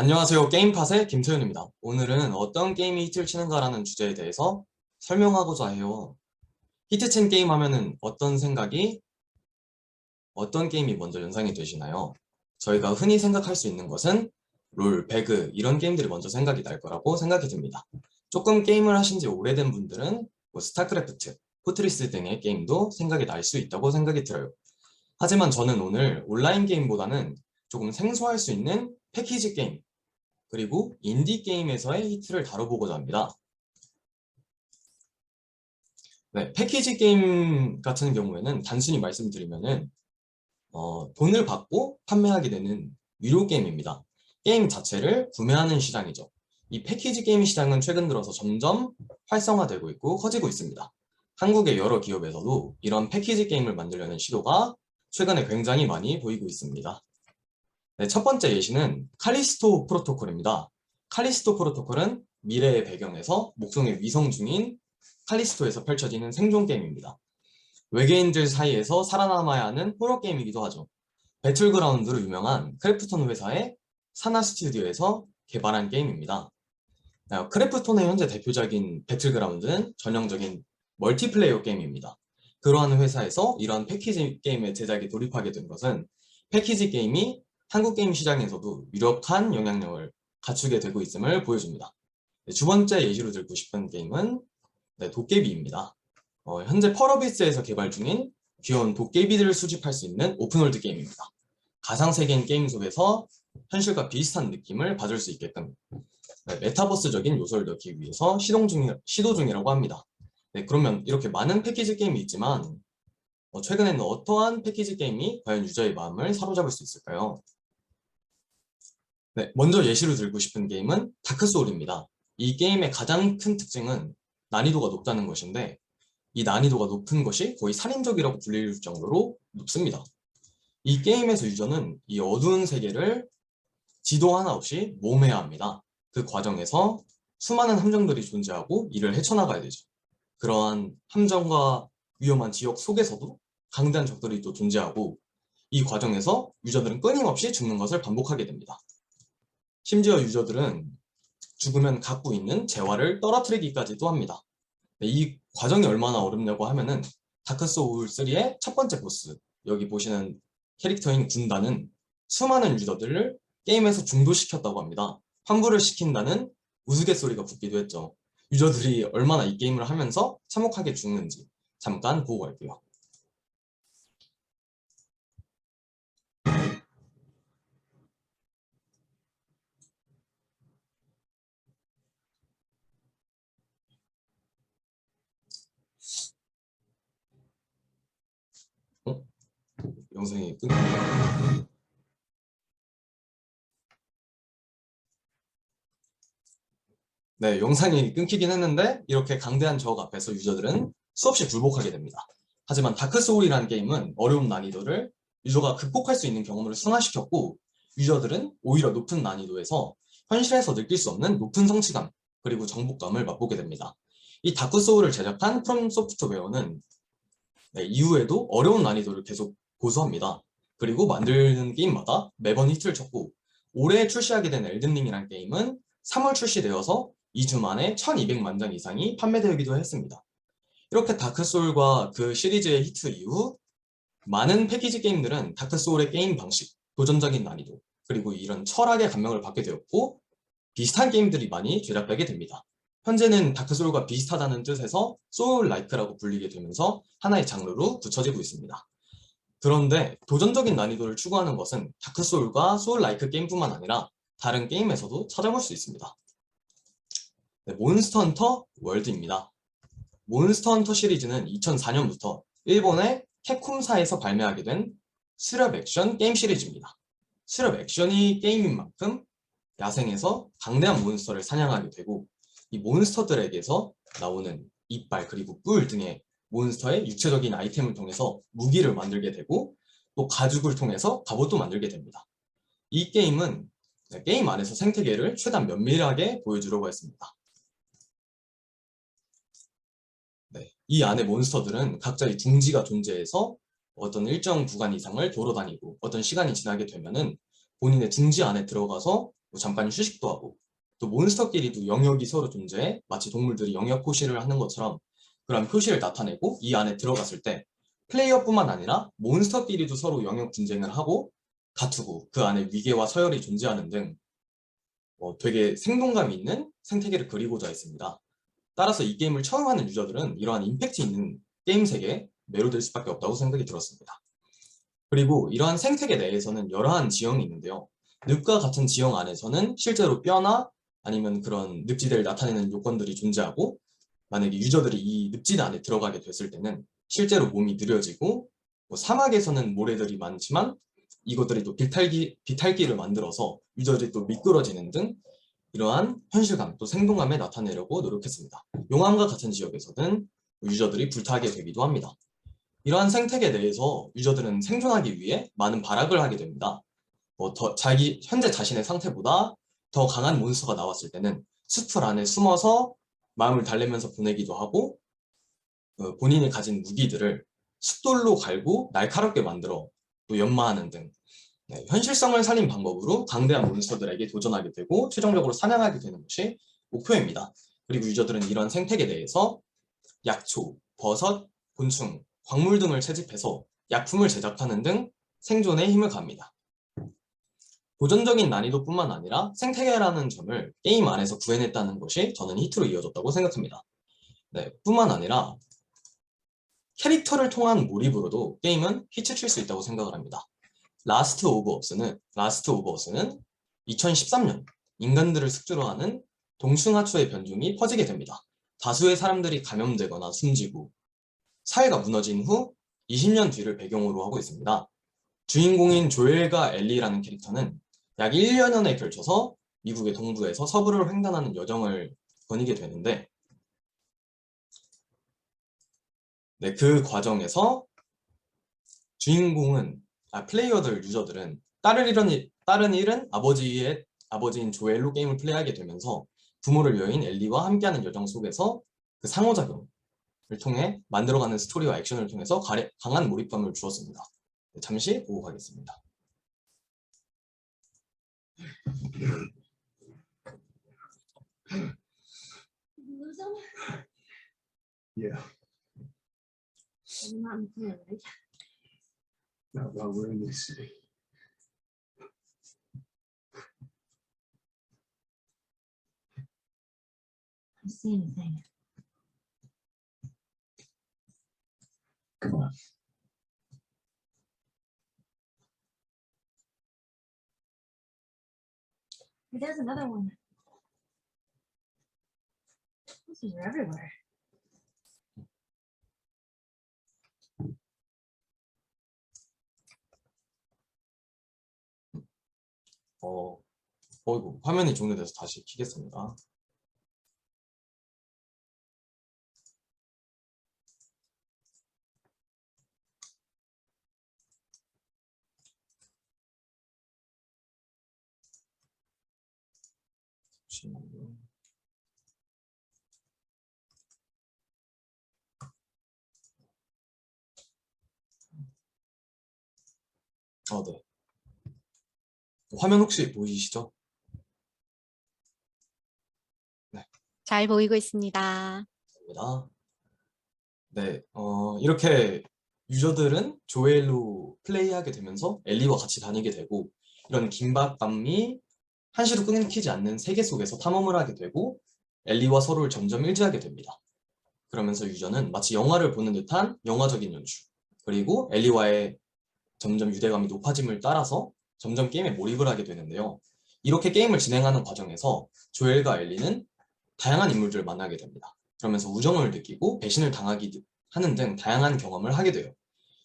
안녕하세요. 게임팟의 김소연입니다. 오늘은 어떤 게임이 히트를 치는가라는 주제에 대해서 설명하고자 해요. 히트친 게임 하면은 어떤 생각이, 어떤 게임이 먼저 연상이 되시나요? 저희가 흔히 생각할 수 있는 것은 롤, 배그 이런 게임들이 먼저 생각이 날 거라고 생각이 듭니다. 조금 게임을 하신 지 오래된 분들은 뭐 스타크래프트, 포트리스 등의 게임도 생각이 날 수 있다고 생각이 들어요. 하지만 저는 오늘 온라인 게임보다는 조금 생소할 수 있는 패키지 게임, 그리고 인디 게임에서의 히트를 다뤄보고자 합니다. 네, 패키지 게임 같은 경우에는 단순히 말씀드리면은 어, 돈을 받고 판매하게 되는 유료 게임입니다. 게임 자체를 구매하는 시장이죠. 이 패키지 게임 시장은 최근 들어서 점점 활성화되고 있고 커지고 있습니다. 한국의 여러 기업에서도 이런 패키지 게임을 만들려는 시도가 최근에 굉장히 많이 보이고 있습니다. 네, 첫 번째 예시는 칼리스토 프로토콜입니다. 칼리스토 프로토콜은 미래의 배경에서 목성의 위성 중인 칼리스토에서 펼쳐지는 생존 게임입니다. 외계인들 사이에서 살아남아야 하는 호러 게임이기도 하죠. 배틀그라운드로 유명한 크래프톤 회사의 사나 스튜디오에서 개발한 게임입니다. 아, 크래프톤의 현재 대표적인 배틀그라운드는 전형적인 멀티플레이어 게임입니다. 그러한 회사에서 이런 패키지 게임의 제작에 돌입하게 된 것은 패키지 게임이 한국 게임 시장에서도 유력한 영향력을 갖추게 되고 있음을 보여줍니다. 네, 두 번째 예시로 들고 싶은 게임은 네, 도깨비입니다. 어, 현재 펄어비스에서 개발 중인 귀여운 도깨비들을 수집할 수 있는 오픈월드 게임입니다. 가상세계인 게임 속에서 현실과 비슷한 느낌을 받을 수 있게끔 네, 메타버스적인 요소를 넣기 위해서 시동 중, 시도 중이라고 합니다. 네, 그러면 이렇게 많은 패키지 게임이 있지만 어, 최근에는 어떠한 패키지 게임이 과연 유저의 마음을 사로잡을 수 있을까요? 네, 먼저 예시로 들고 싶은 게임은 다크소울입니다. 이 게임의 가장 큰 특징은 난이도가 높다는 것인데 이 난이도가 높은 것이 거의 살인적이라고 불릴 정도로 높습니다. 이 게임에서 유저는 이 어두운 세계를 지도 하나 없이 모험해야 합니다. 그 과정에서 수많은 함정들이 존재하고 이를 헤쳐나가야 되죠. 그러한 함정과 위험한 지역 속에서도 강대한 적들이 또 존재하고 이 과정에서 유저들은 끊임없이 죽는 것을 반복하게 됩니다. 심지어 유저들은 죽으면 갖고 있는 재화를 떨어뜨리기까지도 합니다. 네, 이 과정이 얼마나 어렵냐고 하면은 다크소울3의 첫 번째 보스 여기 보시는 캐릭터인 군단은 수많은 유저들을 게임에서 중도시켰다고 합니다. 환불을 시킨다는 우스갯소리가 붙기도 했죠. 유저들이 얼마나 이 게임을 하면서 참혹하게 죽는지 잠깐 보고 갈게요. 어? 영상이 끊겼나? 네, 영상이 끊기긴 했는데 이렇게 강대한 적 앞에서 유저들은 수없이 굴복하게 됩니다. 하지만 다크소울이라는 게임은 어려운 난이도를 유저가 극복할 수 있는 경험으로 승화시켰고 유저들은 오히려 높은 난이도에서 현실에서 느낄 수 없는 높은 성취감 그리고 정복감을 맛보게 됩니다. 이 다크소울을 제작한 프롬 소프트웨어는 네, 이후에도 어려운 난이도를 계속 고수합니다. 그리고 만드는 게임마다 매번 히트를 쳤고 올해 출시하게 된 엘든링이라는 게임은 3월 출시되어서 2주 만에 1200만 장 이상이 판매되기도 했습니다. 이렇게 다크소울과 그 시리즈의 히트 이후 많은 패키지 게임들은 다크소울의 게임 방식, 도전적인 난이도, 그리고 이런 철학의 감명을 받게 되었고 비슷한 게임들이 많이 제작되게 됩니다. 현재는 다크소울과 비슷하다는 뜻에서 소울라이크라고 불리게 되면서 하나의 장르로 붙여지고 있습니다. 그런데 도전적인 난이도를 추구하는 것은 다크소울과 소울라이크 게임뿐만 아니라 다른 게임에서도 찾아볼 수 있습니다. 네, 몬스터 헌터 월드입니다. 몬스터 헌터 시리즈는 2004년부터 일본의 캡콤사에서 발매하게 된 수렵 액션 게임 시리즈입니다. 수렵 액션이 게임인 만큼 야생에서 강대한 몬스터를 사냥하게 되고 이 몬스터들에게서 나오는 이빨 그리고 뿔 등의 몬스터의 육체적인 아이템을 통해서 무기를 만들게 되고 또 가죽을 통해서 갑옷도 만들게 됩니다. 이 게임은 게임 안에서 생태계를 최대한 면밀하게 보여주려고 했습니다. 네, 이 안에 몬스터들은 각자의 둥지가 존재해서 어떤 일정 구간 이상을 돌아다니고 어떤 시간이 지나게 되면은 본인의 둥지 안에 들어가서 뭐 잠깐 휴식도 하고 또 몬스터끼리도 영역이 서로 존재해 마치 동물들이 영역 표시를 하는 것처럼 그런 표시를 나타내고 이 안에 들어갔을 때 플레이어뿐만 아니라 몬스터끼리도 서로 영역 분쟁을 하고 다투고 그 안에 위계와 서열이 존재하는 등 어, 되게 생동감 있는 생태계를 그리고자 했습니다. 따라서 이 게임을 처음 하는 유저들은 이러한 임팩트 있는 게임 세계에 매료될 수밖에 없다고 생각이 들었습니다. 그리고 이러한 생태계 내에서는 여러한 지형이 있는데요. 늪과 같은 지형 안에서는 실제로 뼈나 아니면 그런 늪지대를 나타내는 요건들이 존재하고 만약에 유저들이 이 늪지대 안에 들어가게 됐을 때는 실제로 몸이 느려지고 뭐 사막에서는 모래들이 많지만 이것들이 또 비탈기, 비탈기를 만들어서 유저들이 또 미끄러지는 등 이러한 현실감 또 생동감에 나타내려고 노력했습니다. 용암과 같은 지역에서는 유저들이 불타게 되기도 합니다. 이러한 생태계 내에서 유저들은 생존하기 위해 많은 발악을 하게 됩니다. 뭐 더 자기 현재 자신의 상태보다 더 강한 몬스터가 나왔을 때는 숲풀 안에 숨어서 마음을 달래면서 보내기도 하고 어, 본인이 가진 무기들을 숫돌로 갈고 날카롭게 만들어 또 연마하는 등 네, 현실성을 살린 방법으로 강대한 몬스터들에게 도전하게 되고 최종적으로 사냥하게 되는 것이 목표입니다. 그리고 유저들은 이런 생태계 내에서 약초, 버섯, 곤충, 광물 등을 채집해서 약품을 제작하는 등 생존에 힘을 갑니다. 도전적인 난이도뿐만 아니라 생태계라는 점을 게임 안에서 구해냈다는 것이 저는 히트로 이어졌다고 생각합니다. 네, 뿐만 아니라 캐릭터를 통한 몰입으로도 게임은 히트 칠 수 있다고 생각을 합니다. 라스트 오브 어스는 라스트 오브 어스는 2013년 인간들을 숙주로 하는 동숭하초의 변종이 퍼지게 됩니다. 다수의 사람들이 감염되거나 숨지고 사회가 무너진 후 20년 뒤를 배경으로 하고 있습니다. 주인공인 조엘과 엘리라는 캐릭터는 약 1년여에 걸쳐서 미국의 동부에서 서부를 횡단하는 여정을 거니게 되는데 네, 그 과정에서 주인공은 아, 플레이어들 유저들은 다른 일은 다른 일은 아버지의 아버지인 조엘로 게임을 플레이하게 되면서 부모를 여인 엘리와 함께하는 여정 속에서 그 상호작용을 통해 만들어가는 스토리와 액션을 통해서 강한 몰입감을 주었습니다. 네, 잠시 보고 가겠습니다. Lose them? Yeah, They're not in right? not while we're in this city. I don't see anything. Come on. There's another one. These are everywhere. 어, 어이구, 화면이 종료돼서 다시 키겠습니다. 어, 네. 화면 혹시 보이시죠? 잘 보이고 있습니다. 입니다. 네, 어, 이렇게 유저들은 조엘로 플레이하게 되면서 엘리와 같이 다니게 되고 이런 긴박감이 한시도 끊기지 않는 세계 속에서 탐험을 하게 되고 엘리와 서로를 점점 일지하게 됩니다. 그러면서 유저는 마치 영화를 보는 듯한 영화적인 연출 그리고 엘리와의 점점 유대감이 높아짐을 따라서 점점 게임에 몰입을 하게 되는데요. 이렇게 게임을 진행하는 과정에서 조엘과 엘리는 다양한 인물들을 만나게 됩니다. 그러면서 우정을 느끼고 배신을 당하기 하는 등 다양한 경험을 하게 돼요.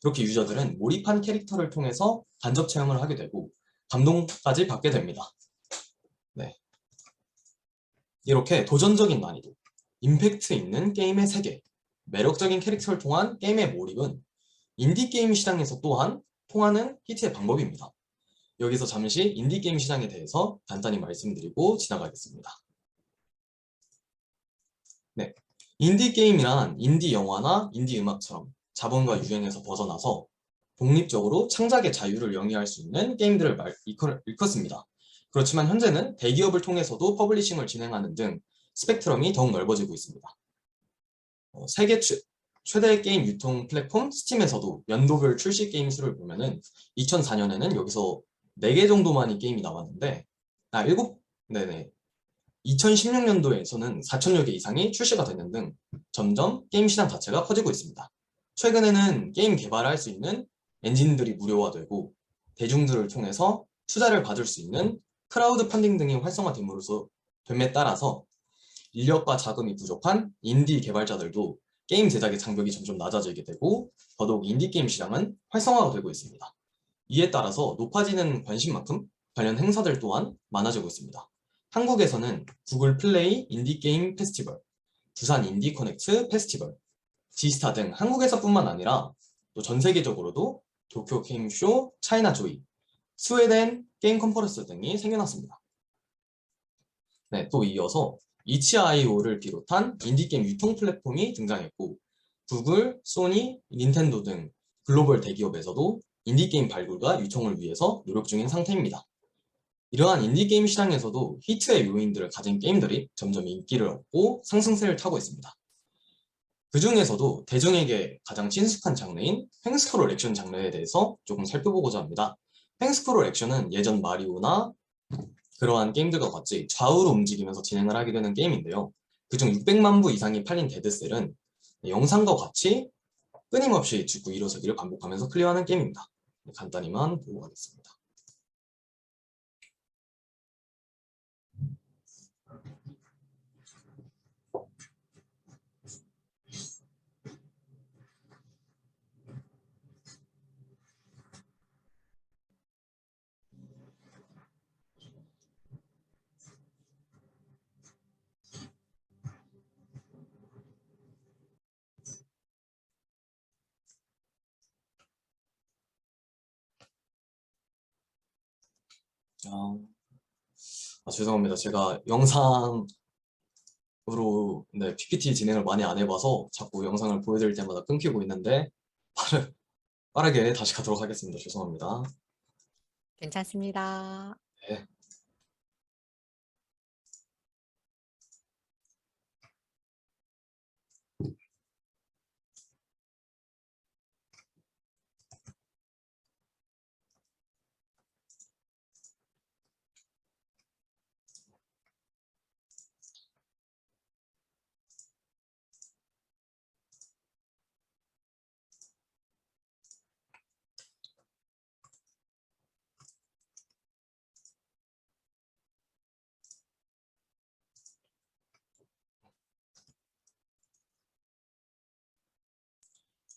이렇게 유저들은 몰입한 캐릭터를 통해서 간접 체험을 하게 되고 감동까지 받게 됩니다. 네. 이렇게 도전적인 난이도, 임팩트 있는 게임의 세계, 매력적인 캐릭터를 통한 게임의 몰입은 인디게임 시장에서 또한 통하는 히트의 방법입니다. 여기서 잠시 인디게임 시장에 대해서 간단히 말씀드리고 지나가겠습니다. 네, 인디 게임이란 인디 영화나 인디 음악처럼 자본과 유행에서 벗어나서 독립적으로 창작의 자유를 영위할 수 있는 게임들을 말, 일컫, 일컫습니다. 그렇지만 현재는 대기업을 통해서도 퍼블리싱을 진행하는 등 스펙트럼이 더욱 넓어지고 있습니다. 어, 세계 최, 최대 게임 유통 플랫폼 스팀에서도 연도별 출시 게임 수를 보면은 2004년에는 여기서 4개 정도만이 게임이 나왔는데 아 7, 네네 2016년도에서는 4천여 개 이상이 출시가 되는 등 점점 게임 시장 자체가 커지고 있습니다. 최근에는 게임 개발을 할 수 있는 엔진들이 무료화되고 대중들을 통해서 투자를 받을 수 있는 크라우드 펀딩 등이 활성화됨으로써 됨에 따라서 인력과 자금이 부족한 인디 개발자들도 게임 제작의 장벽이 점점 낮아지게 되고 더더욱 인디 게임 시장은 활성화가 되고 있습니다. 이에 따라서 높아지는 관심만큼 관련 행사들 또한 많아지고 있습니다. 한국에서는 구글 플레이 인디 게임 페스티벌, 부산 인디 커넥트 페스티벌, 지스타 등 한국에서뿐만 아니라 또 전 세계적으로도 도쿄 게임쇼, 차이나 조이, 스웨덴 게임 컨퍼런스 등이 생겨났습니다. 네, 또 이어서 이치아이오를 비롯한 인디게임 유통 플랫폼이 등장했고 구글, 소니, 닌텐도 등 글로벌 대기업에서도 인디게임 발굴과 유통을 위해서 노력 중인 상태입니다. 이러한 인디게임 시장에서도 히트의 요인들을 가진 게임들이 점점 인기를 얻고 상승세를 타고 있습니다. 그 중에서도 대중에게 가장 친숙한 장르인 횡스크롤 액션 장르에 대해서 조금 살펴보고자 합니다. 횡스크롤 액션은 예전 마리오나 그러한 게임들과 같이 좌우로 움직이면서 진행을 하게 되는 게임인데요. 그중 600만 부 이상이 팔린 데드셀은 영상과 같이 끊임없이 죽고 일어서기를 반복하면서 클리어하는 게임입니다. 간단히만 보고 가겠습니다. 아, 아, 죄송합니다. 제가 영상으로 네, PPT 진행을 많이 안 해봐서 자꾸 영상을 보여드릴 때마다 끊기고 있는데 빠르, 빠르게 다시 가도록 하겠습니다. 죄송합니다. 괜찮습니다.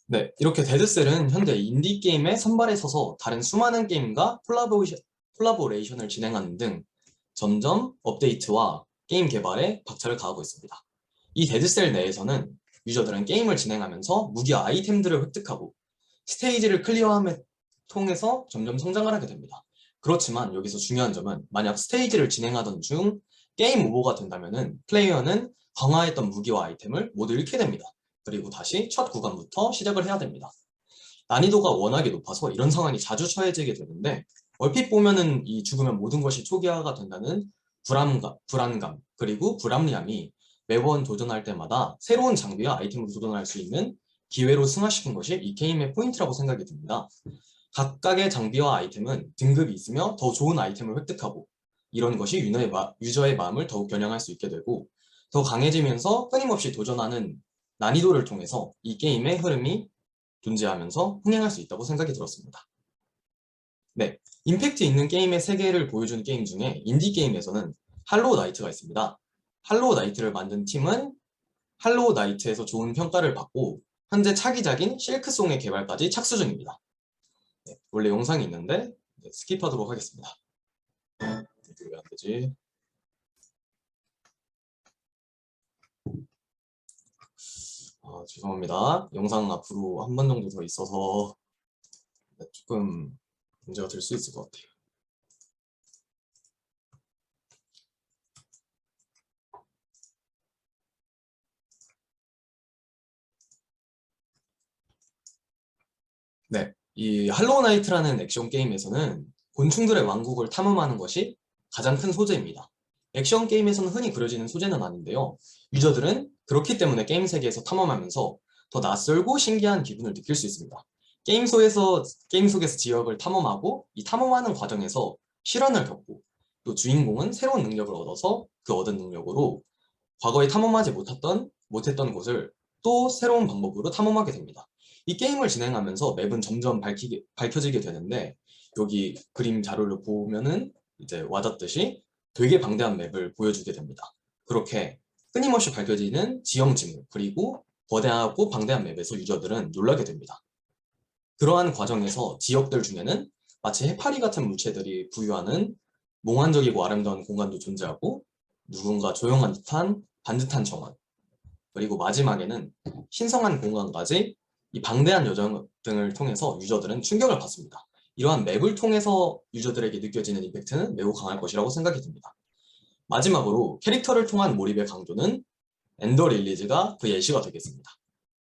네, 이렇게 데드셀은 현재 인디게임의 선발에 서서 다른 수많은 게임과 콜라보레이션, 콜라보레이션을 진행하는 등 점점 업데이트와 게임 개발에 박차를 가하고 있습니다. 이 데드셀 내에서는 유저들은 게임을 진행하면서 무기와 아이템들을 획득하고 스테이지를 클리어함에 통해서 점점 성장을 하게 됩니다. 그렇지만 여기서 중요한 점은 만약 스테이지를 진행하던 중 게임 오버가 된다면 플레이어는 강화했던 무기와 아이템을 모두 잃게 됩니다. 그리고 다시 첫 구간부터 시작을 해야 됩니다. 난이도가 워낙에 높아서 이런 상황이 자주 처해지게 되는데 얼핏 보면은 이 죽으면 모든 것이 초기화가 된다는 불안감, 불안감 그리고 불합리함이 매번 도전할 때마다 새로운 장비와 아이템으로 도전할 수 있는 기회로 승화시킨 것이 이 게임의 포인트라고 생각이 듭니다. 각각의 장비와 아이템은 등급이 있으며 더 좋은 아이템을 획득하고 이런 것이 유저의, 마, 유저의 마음을 더욱 겨냥할 수 있게 되고 더 강해지면서 끊임없이 도전하는 난이도를 통해서 이 게임의 흐름이 존재하면서 흥행할 수 있다고 생각이 들었습니다. 네, 임팩트 있는 게임의 세계를 보여주는 게임 중에 인디 게임에서는 할로우 나이트가 있습니다. 할로우 나이트를 만든 팀은 할로우 나이트에서 좋은 평가를 받고 현재 차기작인 실크송의 개발까지 착수 중입니다. 네, 원래 영상이 있는데 네, 스킵하도록 하겠습니다. 이게 왜안 되지? 아, 죄송합니다. 영상 앞으로 한 번 정도 더 있어서 네, 조금 문제가 될 수 있을 것 같아요. 네, 이 할로우 나이트라는 액션 게임에서는 곤충들의 왕국을 탐험하는 것이 가장 큰 소재입니다. 액션 게임에서는 흔히 그려지는 소재는 아닌데요. 유저들은 그렇기 때문에 게임 세계에서 탐험하면서 더 낯설고 신기한 기분을 느낄 수 있습니다. 게임 속에서 게임 속에서 지역을 탐험하고 이 탐험하는 과정에서 실현을 겪고 또 주인공은 새로운 능력을 얻어서 그 얻은 능력으로 과거에 탐험하지 못했던 못했던 곳을 또 새로운 방법으로 탐험하게 됩니다. 이 게임을 진행하면서 맵은 점점 밝히게, 밝혀지게 되는데 여기 그림 자료를 보면은 이제 와닿듯이 되게 방대한 맵을 보여주게 됩니다. 그렇게 끊임없이 밝혀지는 지형 지물 그리고 거대하고 방대한 맵에서 유저들은 놀라게 됩니다. 그러한 과정에서 지역들 중에는 마치 해파리 같은 물체들이 부유하는 몽환적이고 아름다운 공간도 존재하고 누군가 조용한 듯한 반듯한 정원 그리고 마지막에는 신성한 공간까지 이 방대한 여정 등을 통해서 유저들은 충격을 받습니다. 이러한 맵을 통해서 유저들에게 느껴지는 임팩트는 매우 강할 것이라고 생각이 듭니다. 마지막으로 캐릭터를 통한 몰입의 강도는 엔더 릴리즈가 그 예시가 되겠습니다.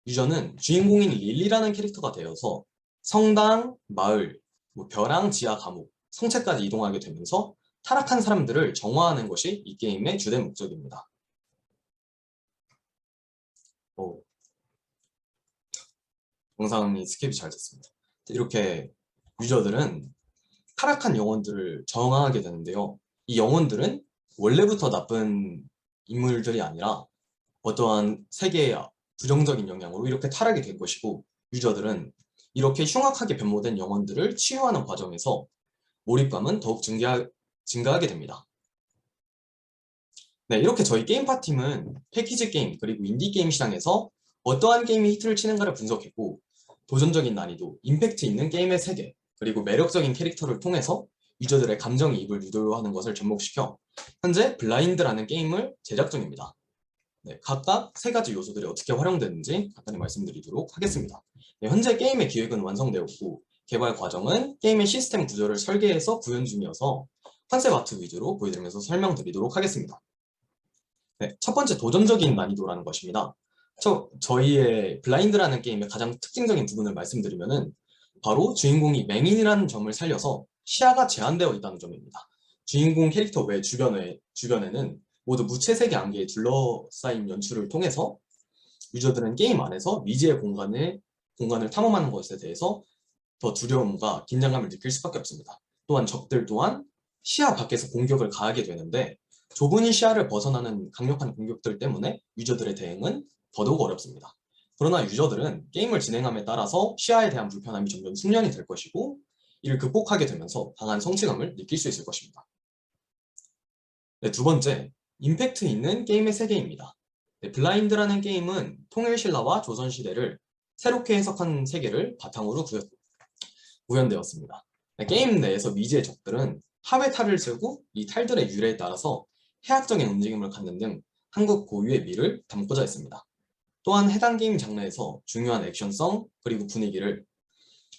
유저는 주인공인 릴리라는 캐릭터가 되어서 성당, 마을, 뭐 벼랑, 지하, 감옥, 성체까지 이동하게 되면서 타락한 사람들을 정화하는 것이 이 게임의 주된 목적입니다. 오. 영상이 스킵이 잘 됐습니다. 이렇게 유저들은 타락한 영혼들을 정화하게 되는데요. 이 영혼들은 원래부터 나쁜 인물들이 아니라 어떠한 세계의 부정적인 영향으로 이렇게 타락이 된 것이고 유저들은 이렇게 흉악하게 변모된 영혼들을 치유하는 과정에서 몰입감은 더욱 증가, 증가하게 됩니다. 네, 이렇게 저희 게임파 팀은 패키지 게임 그리고 인디 게임 시장에서 어떠한 게임이 히트를 치는가를 분석했고 도전적인 난이도, 임팩트 있는 게임의 세계, 그리고 매력적인 캐릭터를 통해서 유저들의 감정이입을 유도하는 것을 접목시켜 현재 블라인드라는 게임을 제작 중입니다. 네, 각각 세 가지 요소들이 어떻게 활용되는지 간단히 말씀드리도록 하겠습니다. 네, 현재 게임의 기획은 완성되었고 개발 과정은 게임의 시스템 구조를 설계해서 구현 중이어서 컨셉 아트 위주로 보여드리면서 설명드리도록 하겠습니다. 네, 첫 번째 도전적인 난이도라는 것입니다. 저, 저희의 블라인드라는 게임의 가장 특징적인 부분을 말씀드리면 은 바로 주인공이 맹인이라는 점을 살려서 시야가 제한되어 있다는 점입니다. 주인공 캐릭터 외 주변에, 주변에는 모두 무채색의 안개에 둘러싸인 연출을 통해서 유저들은 게임 안에서 미지의 공간을, 공간을 탐험하는 것에 대해서 더 두려움과 긴장감을 느낄 수밖에 없습니다. 또한 적들 또한 시야 밖에서 공격을 가하게 되는데 좁은 이 시야를 벗어나는 강력한 공격들 때문에 유저들의 대응은 더더욱 어렵습니다. 그러나 유저들은 게임을 진행함에 따라서 시야에 대한 불편함이 점점 숙련이 될 것이고 이를 극복하게 되면서 강한 성취감을 느낄 수 있을 것입니다. 네, 두 번째, 임팩트 있는 게임의 세계입니다. 네, 블라인드라는 게임은 통일신라와 조선시대를 새롭게 해석한 세계를 바탕으로 구현, 구현되었습니다. 네, 게임 내에서 미지의 적들은 하회 탈을 쓰고 이 탈들의 유래에 따라서 해학적인 움직임을 갖는 등 한국 고유의 미를 담고자 했습니다. 또한 해당 게임 장르에서 중요한 액션성 그리고 분위기를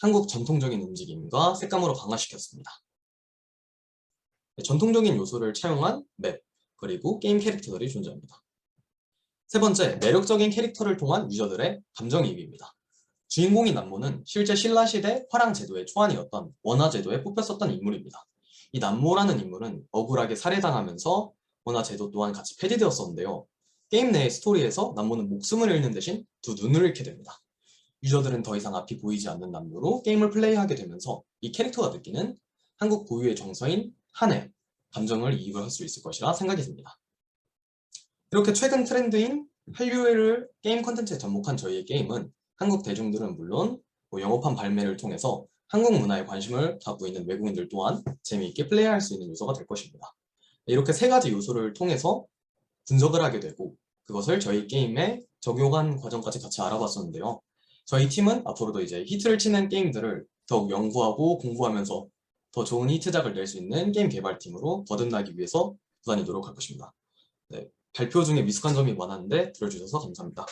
한국 전통적인 움직임과 색감으로 강화시켰습니다. 네, 전통적인 요소를 차용한 맵 그리고 게임 캐릭터들이 존재합니다. 세 번째, 매력적인 캐릭터를 통한 유저들의 감정이입입니다. 주인공인 남모는 실제 신라시대 화랑제도의 초안이었던 원화제도에 뽑혔었던 인물입니다. 이 남모라는 인물은 억울하게 살해당하면서 원화제도 또한 같이 폐지되었었는데요. 게임 내의 스토리에서 남모는 목숨을 잃는 대신 두 눈을 잃게 됩니다. 유저들은 더 이상 앞이 보이지 않는 남모로 게임을 플레이하게 되면서 이 캐릭터가 느끼는 한국 고유의 정서인 한해, 감정을 이입을 할 수 있을 것이라 생각이 듭니다. 이렇게 최근 트렌드인 한류를 게임 콘텐츠에 접목한 저희의 게임은 한국 대중들은 물론 뭐 영업한 발매를 통해서 한국 문화에 관심을 갖고 있는 외국인들 또한 재미있게 플레이할 수 있는 요소가 될 것입니다. 이렇게 세 가지 요소를 통해서 분석을 하게 되고 그것을 저희 게임에 적용한 과정까지 같이 알아봤었는데요. 저희 팀은 앞으로도 이제 히트를 치는 게임들을 더욱 연구하고 공부하면서 더 좋은 히트작을 낼 수 있는 게임 개발팀으로 거듭나기 위해서 부단히 노력할 것입니다. 네, 발표 중에 미숙한 점이 많았는데 들어주셔서 감사합니다.